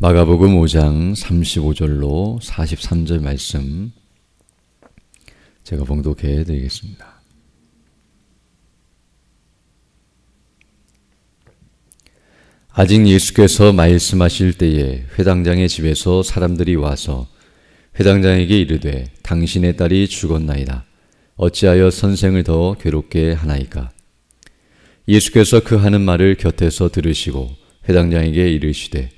마가복음 5장 35절로 43절 말씀 제가 봉독해 드리겠습니다. 아직 예수께서 말씀하실 때에 회당장의 집에서 사람들이 와서 회당장에게 이르되 당신의 딸이 죽었나이다. 어찌하여 선생을 더 괴롭게 하나이까? 예수께서 그 하는 말을 곁에서 들으시고 회당장에게 이르시되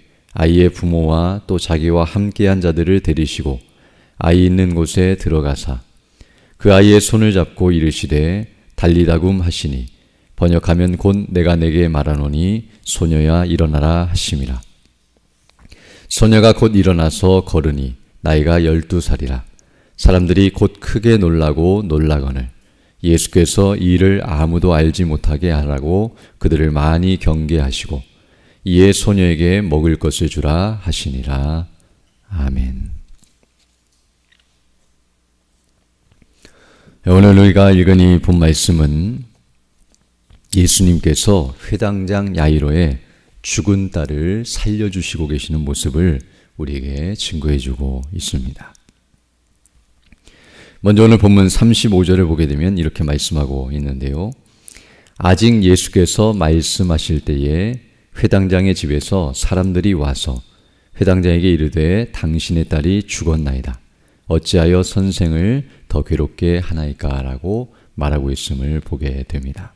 아이의 부모와 또 자기와 함께한 자들을 데리시고 아이 있는 곳에 들어가사 그 아이의 손을 잡고 이르시되 달리다굼 하시니 번역하면 곧 내가 내게 말하노니 소녀야 일어나라 하심이라. 소녀가 곧 일어나서 걸으니 나이가 열두 살이라. 사람들이 곧 크게 놀라고 놀라거늘 예수께서 이 일을 아무도 알지 못하게 하라고 그들을 많이 경계하시고 이에 소녀에게 먹을 것을 주라 하시니라. 아멘. 오늘 우리가 읽은 이 본 말씀은 예수님께서 회당장 야이로의 죽은 딸을 살려주시고 계시는 모습을 우리에게 증거해주고 있습니다. 먼저 오늘 본문 35절을 보게 되면 이렇게 말씀하고 있는데요. 아직 예수께서 말씀하실 때에 회당장의 집에서 사람들이 와서 회당장에게 이르되 당신의 딸이 죽었나이다. 어찌하여 선생을 더 괴롭게 하나이까라고 말하고 있음을 보게 됩니다.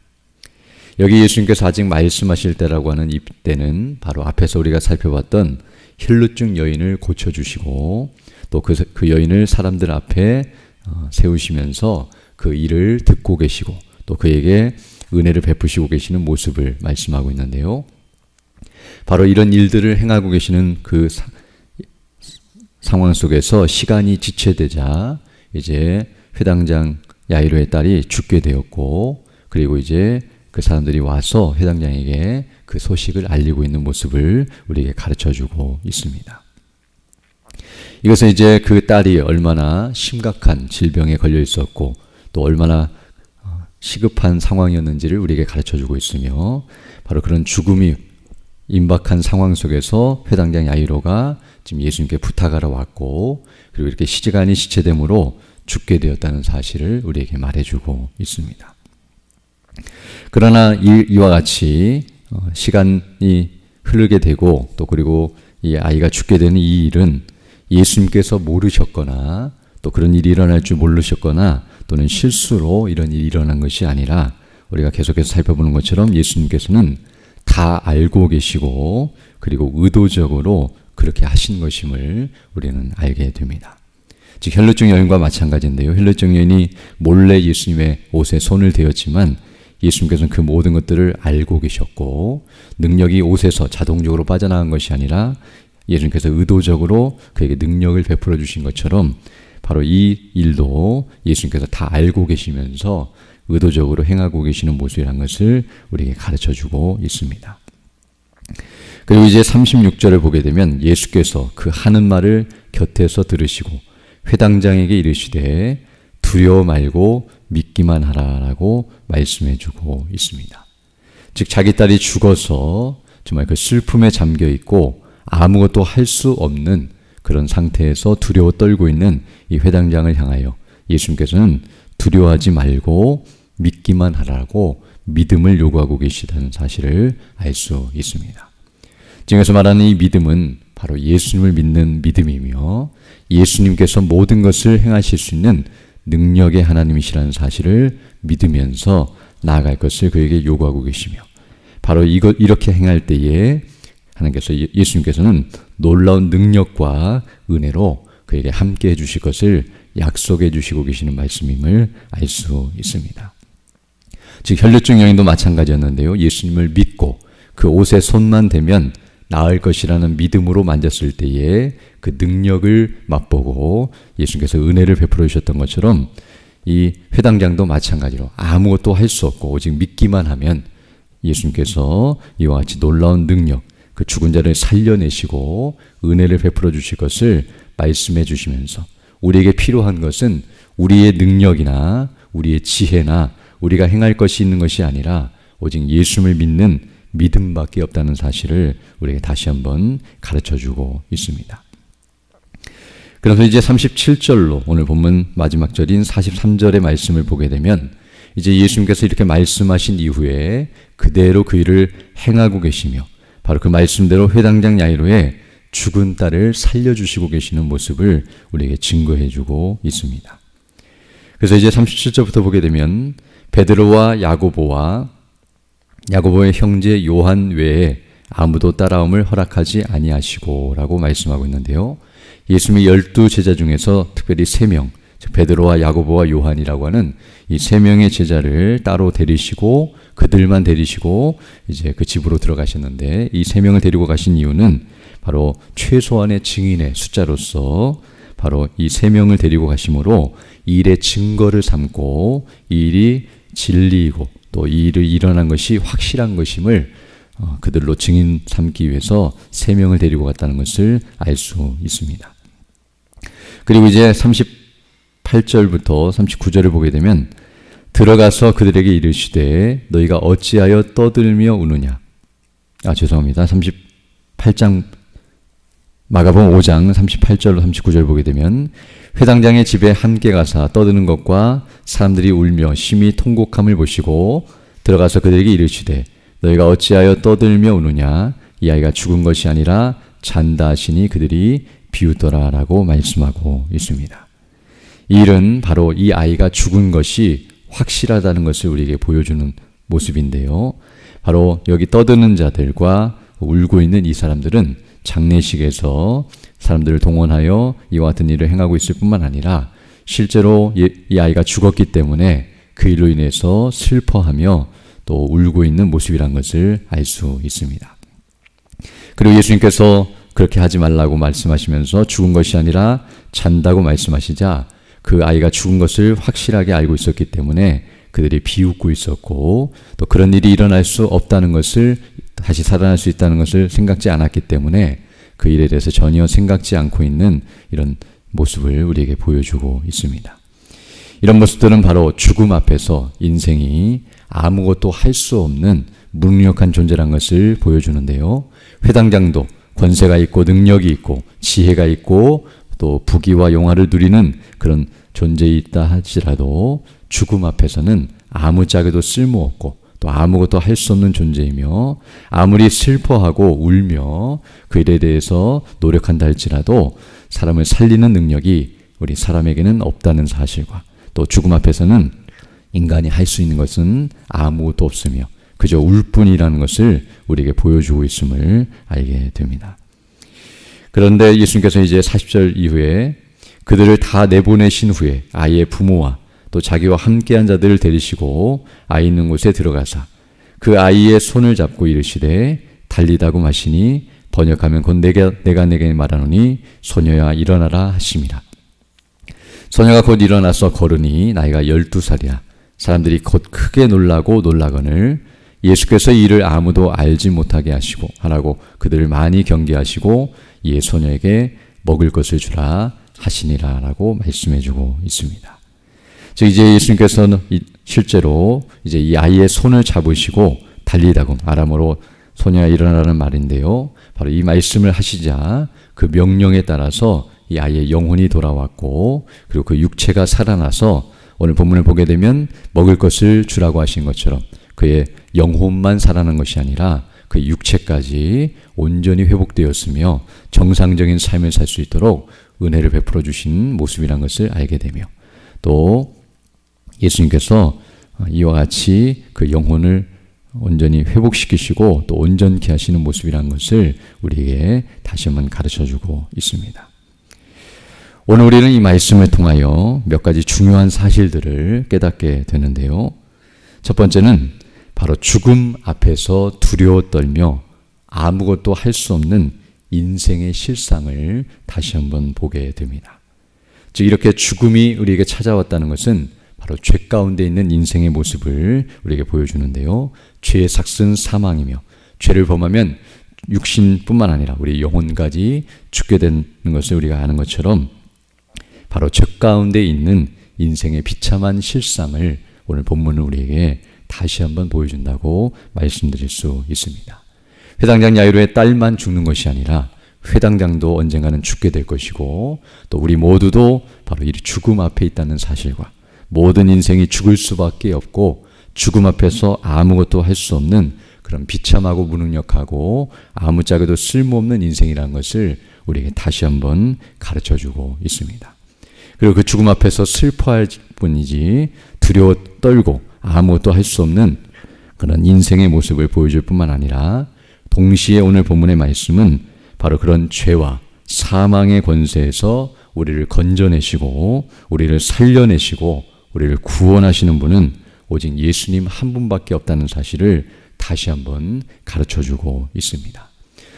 여기 예수님께서 아직 말씀하실 때라고 하는 이때는 바로 앞에서 우리가 살펴봤던 힐루증 여인을 고쳐주시고 또그 그 여인을 사람들 앞에 어, 세우시면서 그 일을 듣고 계시고 또 그에게 은혜를 베푸시고 계시는 모습을 말씀하고 있는데요. 바로 이런 일들을 행하고 계시는 그 사, 상황 속에서 시간이 지체되자 이제 회당장 야이로의 딸이 죽게 되었고 그리고 이제 그 사람들이 와서 회당장에게 그 소식을 알리고 있는 모습을 우리에게 가르쳐 주고 있습니다. 이것은 이제 그 딸이 얼마나 심각한 질병에 걸려 있었고 또 얼마나 어, 시급한 상황이었는지를 우리에게 가르쳐 주고 있으며 바로 그런 죽음이 임박한 상황 속에서 회당장 야이로가 지금 예수님께 부탁하러 왔고 그리고 이렇게 시간이 시체됨으로 죽게 되었다는 사실을 우리에게 말해주고 있습니다. 그러나 이, 와 같이 어, 시간이 흐르게 되고 또 그리고 이 아이가 죽게 되는 이 일은 예수님께서 모르셨거나 또 그런 일이 일어날 줄 모르셨거나 또는 실수로 이런 일이 일어난 것이 아니라 우리가 계속해서 살펴보는 것처럼 예수님께서는 다 알고 계시고 그리고 의도적으로 그렇게 하신 것임을 우리는 알게 됩니다. 즉 혈루증 여인과 마찬가지인데요. 혈루증 여인이 몰래 예수님의 옷에 손을 대었지만 예수님께서는 그 모든 것들을 알고 계셨고 능력이 옷에서 자동적으로 빠져나간 것이 아니라 예수님께서 의도적으로 그에게 능력을 베풀어 주신 것처럼 바로 이 일도 예수님께서 다 알고 계시면서 의도적으로 행하고 계시는 모습이라는 것을 우리에게 가르쳐 주고 있습니다. 그리고 이제 36절을 보게 되면 예수께서 그 하는 말을 곁에서 들으시고 회당장에게 이르시되 두려워 말고 믿기만 하라라고 말씀해 주고 있습니다. 즉 자기 딸이 죽어서 정말 그 슬픔에 잠겨 있고 아무것도 할 수 없는 그런 상태에서 두려워 떨고 있는 이 회당장을 향하여 예수님께서는 두려워하지 말고 믿기만 하라고 믿음을 요구하고 계시다는 사실을 알 수 있습니다. 지금에서 말하는 이 믿음은 바로 예수님을 믿는 믿음이며 예수님께서 모든 것을 행하실 수 있는 능력의 하나님이시라는 사실을 믿으면서 나아갈 것을 그에게 요구하고 계시며 바로 이것 이렇게 행할 때에 하나님께서 예, 예수님께서는 놀라운 능력과 은혜로 그에게 함께 해 주실 것을 약속해 주시고 계시는 말씀임을 알 수 있습니다. 즉 혈류증 여인도 마찬가지였는데요. 예수님을 믿고 그 옷에 손만 대면 나을 것이라는 믿음으로 만졌을 때에 그 능력을 맛보고 예수님께서 은혜를 베풀어 주셨던 것처럼 이 회당장도 마찬가지로 아무것도 할 수 없고 오직 믿기만 하면 예수님께서 이와 같이 놀라운 능력, 그 죽은 자를 살려내시고 은혜를 베풀어 주실 것을 말씀해 주시면서 우리에게 필요한 것은 우리의 능력이나 우리의 지혜나 우리가 행할 것이 있는 것이 아니라 오직 예수를 믿는 믿음밖에 없다는 사실을 우리에게 다시 한번 가르쳐 주고 있습니다. 그래서 이제 37절로 오늘 본문 마지막 절인 43절의 말씀을 보게 되면 이제 예수님께서 이렇게 말씀하신 이후에 그대로 그 일을 행하고 계시며 바로 그 말씀대로 회당장 야이로의 죽은 딸을 살려주시고 계시는 모습을 우리에게 증거해 주고 있습니다. 그래서 이제 37절부터 보게 되면 베드로와 야고보와 야고보의 형제 요한 외에 아무도 따라옴을 허락하지 아니하시고라고 말씀하고 있는데요. 예수님의 열두 제자 중에서 특별히 세 명, 즉 베드로와 야고보와 요한이라고 하는 이 세 명의 제자를 따로 데리시고 그들만 데리시고 이제 그 집으로 들어가셨는데 이 세 명을 데리고 가신 이유는 바로 최소한의 증인의 숫자로서 바로 이 세 명을 데리고 가심으로 일의 증거를 삼고 이 일이 진리이고 또이 일을 일어난 것이 확실한 것임을 어, 그들로 증인 삼기 위해서 세 명을 데리고 갔다는 것을 알 수 있습니다. 그리고 이제 38절부터 39절을 보게 되면 들어가서 그들에게 이르시되 너희가 어찌하여 떠들며 우느냐 아 죄송합니다. 38장 마가복음 5장 38절로 39절 보게 되면 회당장의 집에 함께 가사 떠드는 것과 사람들이 울며 심히 통곡함을 보시고 들어가서 그들에게 이르시되 너희가 어찌하여 떠들며 우느냐 이 아이가 죽은 것이 아니라 잔다 하시니 그들이 비웃더라라고 말씀하고 있습니다. 이 일은 바로 이 아이가 죽은 것이 확실하다는 것을 우리에게 보여주는 모습인데요. 바로 여기 떠드는 자들과 울고 있는 이 사람들은 장례식에서 사람들을 동원하여 이와 같은 일을 행하고 있을 뿐만 아니라 실제로 이 아이가 죽었기 때문에 그 일로 인해서 슬퍼하며 또 울고 있는 모습이란 것을 알 수 있습니다. 그리고 예수님께서 그렇게 하지 말라고 말씀하시면서 죽은 것이 아니라 잔다고 말씀하시자 그 아이가 죽은 것을 확실하게 알고 있었기 때문에 그들이 비웃고 있었고 또 그런 일이 일어날 수 없다는 것을 다시 살아날 수 있다는 것을 생각지 않았기 때문에 그 일에 대해서 전혀 생각지 않고 있는 이런 모습을 우리에게 보여주고 있습니다. 이런 모습들은 바로 죽음 앞에서 인생이 아무것도 할 수 없는 무능력한 존재란 것을 보여주는데요. 회당장도 권세가 있고 능력이 있고 지혜가 있고 또 부귀와 용화를 누리는 그런 존재이 있다 할지라도 죽음 앞에서는 아무짝에도 쓸모없고 또 아무것도 할 수 없는 존재이며 아무리 슬퍼하고 울며 그 일에 대해서 노력한다 할지라도 사람을 살리는 능력이 우리 사람에게는 없다는 사실과 또 죽음 앞에서는 인간이 할 수 있는 것은 아무것도 없으며 그저 울 뿐이라는 것을 우리에게 보여주고 있음을 알게 됩니다. 그런데 예수님께서 이제 40절 이후에 그들을 다 내보내신 후에 아이의 부모와 또 자기와 함께한 자들을 데리시고 아이 있는 곳에 들어가사 그 아이의 손을 잡고 이르시되 달리다고 마시니 번역하면 곧 내가, 내가 내게 말하노니 소녀야 일어나라 하심이라. 소녀가 곧 일어나서 걸으니 나이가 열두 살이야. 사람들이 곧 크게 놀라고 놀라거늘 예수께서 이를 아무도 알지 못하게 하시고 하라고 그들을 많이 경계하시고 이 소녀에게 먹을 것을 주라 하시니라라고 말씀해 주고 있습니다. 즉 이제 예수님께서는 실제로 이제 이 아이의 손을 잡으시고 달리다고 아람어로 소녀야 일어나라는 말인데요. 바로 이 말씀을 하시자 그 명령에 따라서 이 아이의 영혼이 돌아왔고 그리고 그 육체가 살아나서 오늘 본문을 보게 되면 먹을 것을 주라고 하신 것처럼 그의 영혼만 살아난 것이 아니라 그 육체까지 온전히 회복되었으며 정상적인 삶을 살 수 있도록 은혜를 베풀어 주신 모습이란 것을 알게 되며 또 예수님께서 이와 같이 그 영혼을 온전히 회복시키시고 또 온전케 하시는 모습이라는 것을 우리에게 다시 한번 가르쳐 주고 있습니다. 오늘 우리는 이 말씀을 통하여 몇 가지 중요한 사실들을 깨닫게 되는데요. 첫 번째는 바로 죽음 앞에서 두려워 떨며 아무것도 할 수 없는 인생의 실상을 다시 한번 보게 됩니다. 즉 이렇게 죽음이 우리에게 찾아왔다는 것은 바로 죄 가운데 있는 인생의 모습을 우리에게 보여주는데요. 죄의 삭은 사망이며 죄를 범하면 육신뿐만 아니라 우리 영혼까지 죽게 되는 것을 우리가 아는 것처럼 바로 죄 가운데 있는 인생의 비참한 실상을 오늘 본문은 우리에게 다시 한번 보여준다고 말씀드릴 수 있습니다. 회당장 야이로의 딸만 죽는 것이 아니라 회당장도 언젠가는 죽게 될 것이고 또 우리 모두도 바로 이 죽음 앞에 있다는 사실과 모든 인생이 죽을 수밖에 없고 죽음 앞에서 아무것도 할 수 없는 그런 비참하고 무능력하고 아무짝에도 쓸모없는 인생이라는 것을 우리에게 다시 한번 가르쳐 주고 있습니다. 그리고 그 죽음 앞에서 슬퍼할 뿐이지 두려워 떨고 아무것도 할 수 없는 그런 인생의 모습을 보여줄 뿐만 아니라 동시에 오늘 본문의 말씀은 바로 그런 죄와 사망의 권세에서 우리를 건져내시고 우리를 살려내시고 우리를 구원하시는 분은 오직 예수님 한 분밖에 없다는 사실을 다시 한번 가르쳐 주고 있습니다.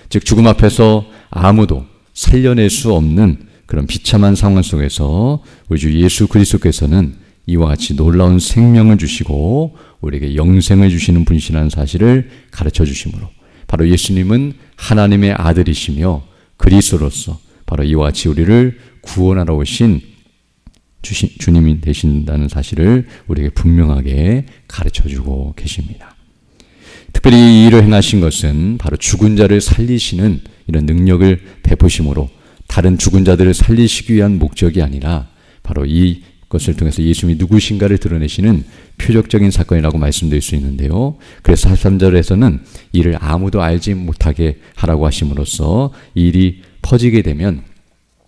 즉 죽음 앞에서 아무도 살려낼 수 없는 그런 비참한 상황 속에서 우리 주 예수 그리스도께서는 이와 같이 놀라운 생명을 주시고 우리에게 영생을 주시는 분이시라는 사실을 가르쳐 주심으로 바로 예수님은 하나님의 아들이시며 그리스도로서 바로 이와 같이 우리를 구원하러 오신 주신, 주님이 되신다는 사실을 우리에게 분명하게 가르쳐 주고 계십니다. 특별히 이 일을 행하신 것은 바로 죽은 자를 살리시는 이런 능력을 베푸심으로 다른 죽은 자들을 살리시기 위한 목적이 아니라 바로 이 것을 통해서 예수님이 누구신가를 드러내시는 표적적인 사건이라고 말씀드릴 수 있는데요. 그래서 43절에서는 이를 아무도 알지 못하게 하라고 하심으로써 일이 퍼지게 되면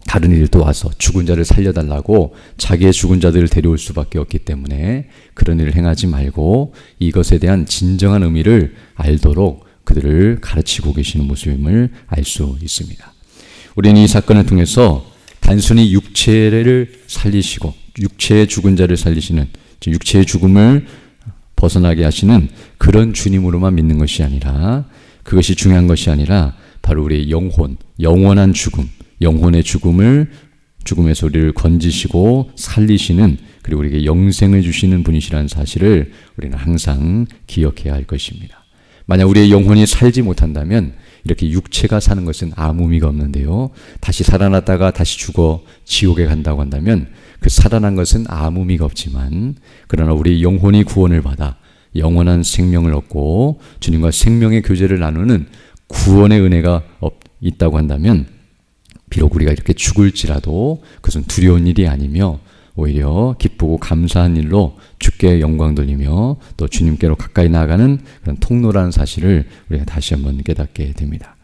다른 일도 와서 죽은 자를 살려달라고 자기의 죽은 자들을 데려올 수밖에 없기 때문에 그런 일을 행하지 말고 이것에 대한 진정한 의미를 알도록 그들을 가르치고 계시는 모습임을 알 수 있습니다. 우리는 이 사건을 통해서 단순히 육체를 살리시고 육체의 죽은 자를 살리시는 육체의 죽음을 벗어나게 하시는 그런 주님으로만 믿는 것이 아니라 그것이 중요한 것이 아니라 바로 우리의 영혼, 영원한 죽음, 영혼의 죽음을 죽음의 소리를 건지시고 살리시는 그리고 우리에게 영생을 주시는 분이시라는 사실을 우리는 항상 기억해야 할 것입니다. 만약 우리의 영혼이 살지 못한다면 이렇게 육체가 사는 것은 아무 의미가 없는데요. 다시 살아났다가 다시 죽어 지옥에 간다고 한다면 그 살아난 것은 아무 의미가 없지만 그러나 우리 영혼이 구원을 받아 영원한 생명을 얻고 주님과 생명의 교제를 나누는 구원의 은혜가 있다고 한다면 비록 우리가 이렇게 죽을지라도 그것은 두려운 일이 아니며 오히려 기쁘고 감사한 일로 주께 영광 돌리며 또 주님께로 가까이 나아가는 그런 통로라는 사실을 우리가 다시 한번 깨닫게 됩니다.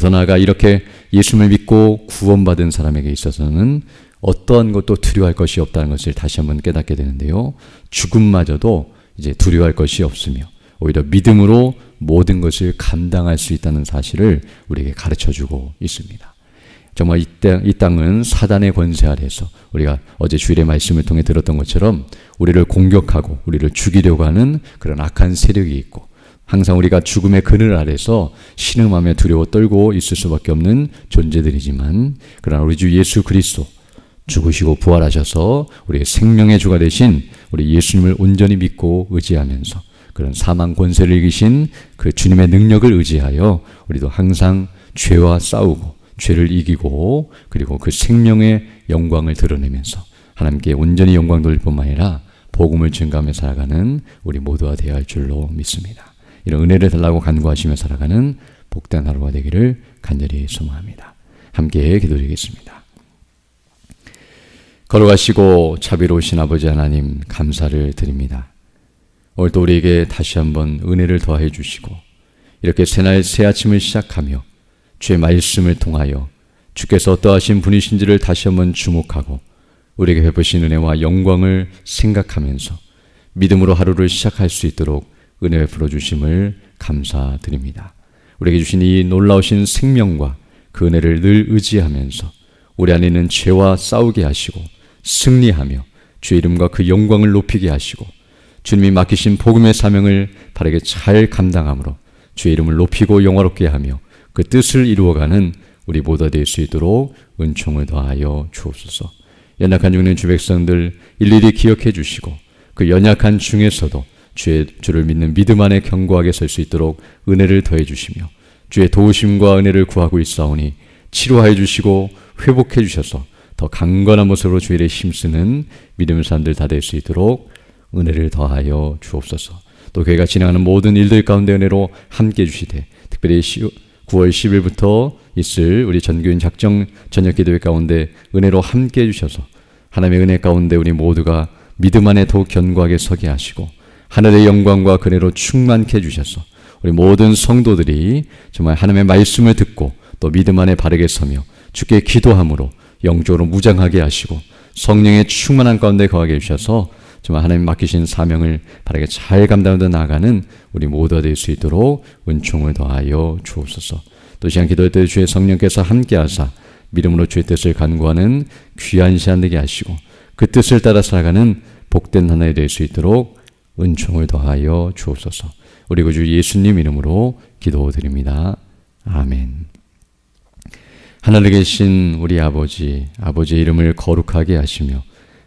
더 나아가 이렇게 예수를 믿고 구원받은 사람에게 있어서는 어떠한 것도 두려워할 것이 없다는 것을 다시 한번 깨닫게 되는데요. 죽음마저도 이제 두려워할 것이 없으며 오히려 믿음으로 모든 것을 감당할 수 있다는 사실을 우리에게 가르쳐 주고 있습니다. 정말 이, 땅, 이 땅은 사단의 권세 아래서 우리가 어제 주일의 말씀을 통해 들었던 것처럼 우리를 공격하고 우리를 죽이려고 하는 그런 악한 세력이 있고 항상 우리가 죽음의 그늘 아래서 신음하며 두려워 떨고 있을 수밖에 없는 존재들이지만 그러나 우리 주 예수 그리스도 죽으시고 부활하셔서 우리의 생명의 주가 되신 우리 예수님을 온전히 믿고 의지하면서 그런 사망 권세를 이기신 그 주님의 능력을 의지하여 우리도 항상 죄와 싸우고 죄를 이기고 그리고 그 생명의 영광을 드러내면서 하나님께 온전히 영광 돌릴 뿐만 아니라 복음을 증가하며 살아가는 우리 모두가 되어야 할 줄로 믿습니다. 이런 은혜를 달라고 간구하시며 살아가는 복된 하루가 되기를 간절히 소망합니다. 함께 기도드리겠습니다. 걸어가시고 자비로우신 아버지 하나님 감사를 드립니다. 오늘 또 우리에게 다시 한번 은혜를 더해 주시고 이렇게 새날 새 아침을 시작하며 주의 말씀을 통하여 주께서 어떠하신 분이신지를 다시 한번 주목하고 우리에게 베푸신 은혜와 영광을 생각하면서 믿음으로 하루를 시작할 수 있도록 은혜 베풀어 주심을 감사드립니다. 우리에게 주신 이 놀라우신 생명과 그 은혜를 늘 의지하면서 우리 안에 있는 죄와 싸우게 하시고 승리하며 주의 이름과 그 영광을 높이게 하시고 주님이 맡기신 복음의 사명을 바르게 잘 감당함으로 주의 이름을 높이고 영화롭게 하며 그 뜻을 이루어가는 우리 모두 될 수 있도록 은총을 더하여 주옵소서. 연약한 죽는 주 백성들 일일이 기억해 주시고 그 연약한 중에서도 주의 주를 믿는 믿음 안에 견고하게 설 수 있도록 은혜를 더해 주시며 주의 도우심과 은혜를 구하고 있사오니 치료하여 주시고 회복해 주셔서 더 강건한 모습으로 주의 일에 힘쓰는 믿음의 사람들 다 될 수 있도록 은혜를 더하여 주옵소서. 또 교회가 진행하는 모든 일들 가운데 은혜로 함께 해 주시되 특별히 9월 10일부터 있을 우리 전교인 작정 저녁 기도회 가운데 은혜로 함께 해 주셔서 하나님의 은혜 가운데 우리 모두가 믿음 안에 더욱 견고하게 서게 하시고 하늘의 영광과 그네로 충만케 해 주셔서 우리 모든 성도들이 정말 하나님의 말씀을 듣고 또 믿음 안에 바르게 서며 주께 기도함으로 영적으로 무장하게 하시고 성령의 충만한 가운데 거하게 해주셔서 정말 하나님 맡기신 사명을 바르게 잘 감당하며 나아가는 우리 모두가 될 수 있도록 은총을 더하여 주옵소서. 또 시간 기도할 때 주의 성령께서 함께하사 믿음으로 주의 뜻을 간구하는 귀한 시간 되게 하시고 그 뜻을 따라 살아가는 복된 하나가 될수 있도록 은총을 더하여 주옵소서. 우리 구주 예수님 이름으로 기도드립니다. 아멘. 하늘에 계신 우리 아버지, 아버지의 이름을 거룩하게 하시며